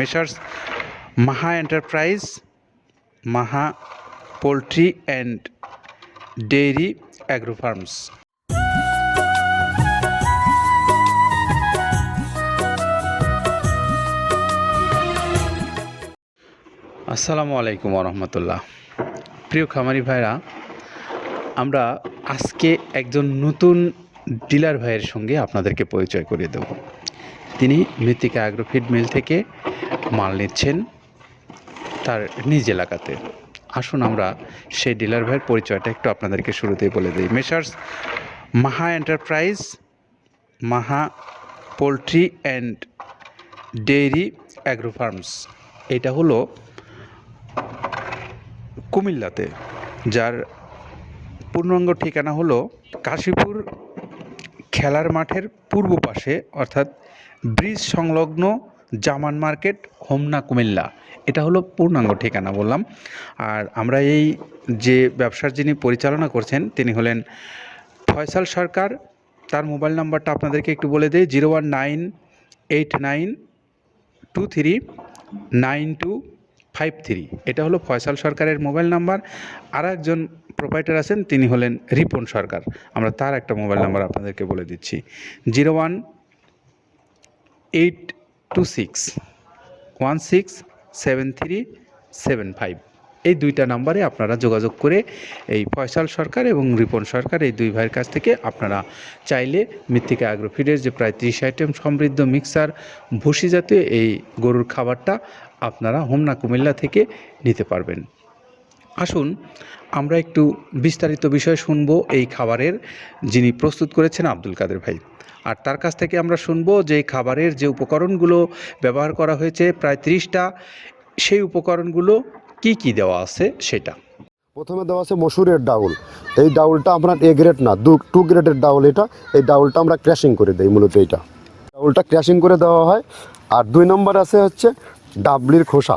Messrs Maha enterprise Maha poultry and dairy agro farms আসসালামু আলাইকুম রহমতুল্লাহ। প্রিয় খামারি ভাইরা, আমরা আজকে একজন নতুন ডিলার ভাইয়ের সঙ্গে আপনাদেরকে পরিচয় করিয়ে দেব। তিনি মৃত্তিকা অ্যাগ্রোফিড মিল থেকে মাল নিচ্ছেন তার নিজ এলাকাতে। আসুন আমরা সেই ডিলার ভাইয়ের পরিচয়টা একটু আপনাদেরকে শুরুতেই বলে দিই। Messrs Maha enterprise, Maha poultry and dairy agro farms এটা হলো কুমিল্লাতে, যার পূর্ণাঙ্গ ঠিকানা হলো কাশীপুর খেলার মাঠের পূর্ব পাশে, অর্থাৎ ব্রিজ সংলগ্ন জামান মার্কেট, হোমনা, কুমিল্লা। এটা হলো পূর্ণাঙ্গ ঠিকানা বললাম। আর আমরা এই যে ব্যবসার যিনি পরিচালনা করছেন, তিনি হলেন ফয়সাল সরকার। তার মোবাইল নাম্বারটা আপনাদেরকে একটু বলে দিই, zero one nine eight nine two three nine two five three. এটা হলো ফয়সাল সরকারের মোবাইল নাম্বার। আর একজন প্রোপাইটার আছেন, তিনি হলেন রিপন সরকার। আমরা তার একটা মোবাইল নাম্বার আপনাদেরকে বলে দিচ্ছি। Zero one eight two six one six seven three seven five এই দুইটা নাম্বারে আপনারা যোগাযোগ করে এই ফয়সাল সরকার এবং রিপন সরকার এই দুই ভাইয়ের কাছ থেকে আপনারা চাইলে মৃত্তিকা অ্যাগ্রোফিডের যে প্রায় ত্রিশ আইটেম সমৃদ্ধ মিক্সার, ভুসি জাতীয় এই গরুর খাবারটা আপনারা হোমনা কুমিল্লা থেকে নিতে পারবেন। আসুন, আমরা একটু বিস্তারিত বিষয় শুনব এই খাবারের যিনি প্রস্তুত করেছেন আব্দুল কাদের ভাই। আর তার কাছ থেকে আমরা শুনব যে খাবারের যে উপকরণগুলো ব্যবহার করা হয়েছে, প্রায় ত্রিশটা, সেই উপকরণগুলো কি কি দেওয়া আছে সেটা। প্রথমে দেওয়া আছে মসুরের ডাউল। এই ডাউলটা আপনার এ গ্রেড না, দু, টু গ্রেডের ডাউল এটা। এই ডাউলটা আমরা ক্র্যাশিং করে দেই মূলত এইটা। ডাউলটা ক্র্যাশিং করে দেওয়া হয়। আর দুই নম্বর আছে হচ্ছে ডাবলির খোসা।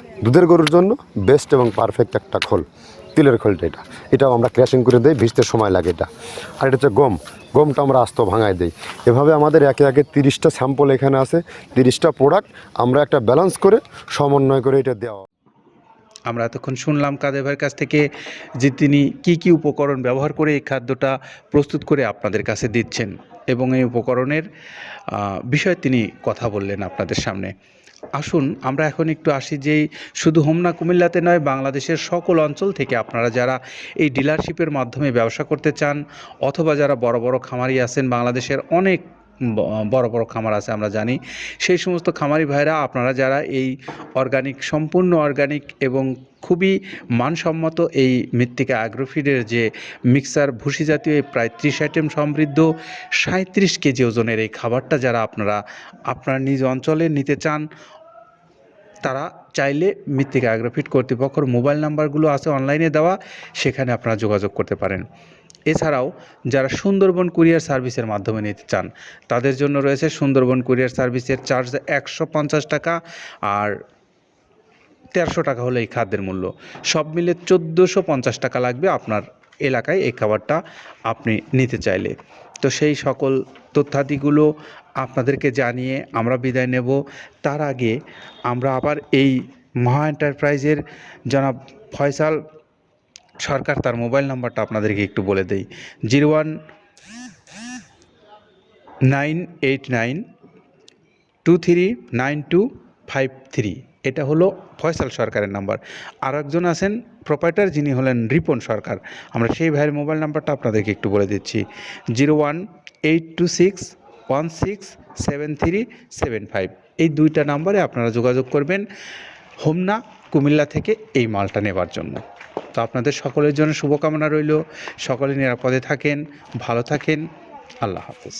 দুধের গরুর জন্য বেস্ট এবং পারফেক্ট একটা খোল। তিলের খোলটা এটা। এটাও আমরা ক্র্যাশিং করে দিই, ভিজতে সময় লাগে এটা। আর এটা হচ্ছে গম। গমটা আমরা আস্ত ভাঙায় দিই। এভাবে আমাদের একে একে তিরিশটা স্যাম্পল এখানে আছে। তিরিশটা প্রোডাক্ট আমরা একটা ব্যালেন্স করে সমন্বয় করে এটা দেওয়া। আমরা এতক্ষণ শুনলাম কাদের ভাইয়ের কাছ থেকে যে তিনি কি কি উপকরণ ব্যবহার করে এই খাদ্যটা প্রস্তুত করে আপনাদের কাছে দিচ্ছেন এবং এই উপকরণের বিষয়ে তিনি কথা বললেন আপনাদের সামনে। আসুন, আমরা এখন একটু আসি যে শুধু হোমনা কুমিল্লাতে নয়, বাংলাদেশের সকল অঞ্চল থেকে আপনারা যারা এই ডিলারশিপের মাধ্যমে ব্যবসা করতে চান অথবা যারা বড় বড় খামারি আছেন, বাংলাদেশের অনেক বড় বড় খামার আছে, আমরা জানি। সেই সমস্ত খামারি ভাইরা, আপনারা যারা এই অর্গানিক সম্পূর্ণ অর্গানিক এবং খুবই মানসম্মত এই মৃত্তিকা অ্যাগ্রোফিডের যে মিক্সার ভুসি জাতীয় প্রায় ত্রিশ আইটেম সমৃদ্ধ সাঁত্রিশ কেজি ওজনের এই খাবারটা যারা আপনারা, আপনার নিজ অঞ্চলে নিতে চান, তারা চাইলে মৃত্তিকা অ্যাগ্রোফিট কর্তৃপক্ষের মোবাইল নাম্বারগুলো আছে অনলাইনে দেওয়া, সেখানে আপনারা যোগাযোগ করতে পারেন। এছাড়াও যারা সুন্দরবন কুরিয়ার সার্ভিসের মাধ্যমে নিতে চান, তাদের জন্য রয়েছে সুন্দরবন কুরিয়ার সার্ভিসের চার্জ একশো পঞ্চাশ টাকা আর তেরোশো টাকা হলো এই খাদ্যের মূল্য। সব মিলে চোদ্দোশো পঞ্চাশ টাকা লাগবে আপনার এলাকায় এই খাবারটা আপনি নিতে চাইলে। তো সেই সকল তথ্যাদিগুলো আপনাদেরকে জানিয়ে আমরা বিদায় নেব। তার আগে আমরা আবার এই মহা এন্টারপ্রাইজের জনাব ফয়সাল সরকার তার মোবাইল নাম্বারটা আপনাদেরকে একটু বলে দেই। Zero one nine eight nine two three nine two five three. এটা হলো ফয়সাল সরকারের নাম্বার। আর একজন আছেন প্রোপাইটার, যিনি হলেন রিপন সরকার। আমরা সেই ভাইয়ের মোবাইল নাম্বারটা আপনাদেরকে একটু বলে দিচ্ছি। Zero one eight two six one six seven three seven five. এই দুইটা নাম্বারে আপনারা যোগাযোগ করবেন হোমনা কুমিল্লা থেকে এই মালটা নেবার জন্য। তো আপনাদের সকলের জন্য শুভকামনা রইল। সকলে নিরাপদে থাকেন ভালো থাকেন। আল্লাহ হাফেজ।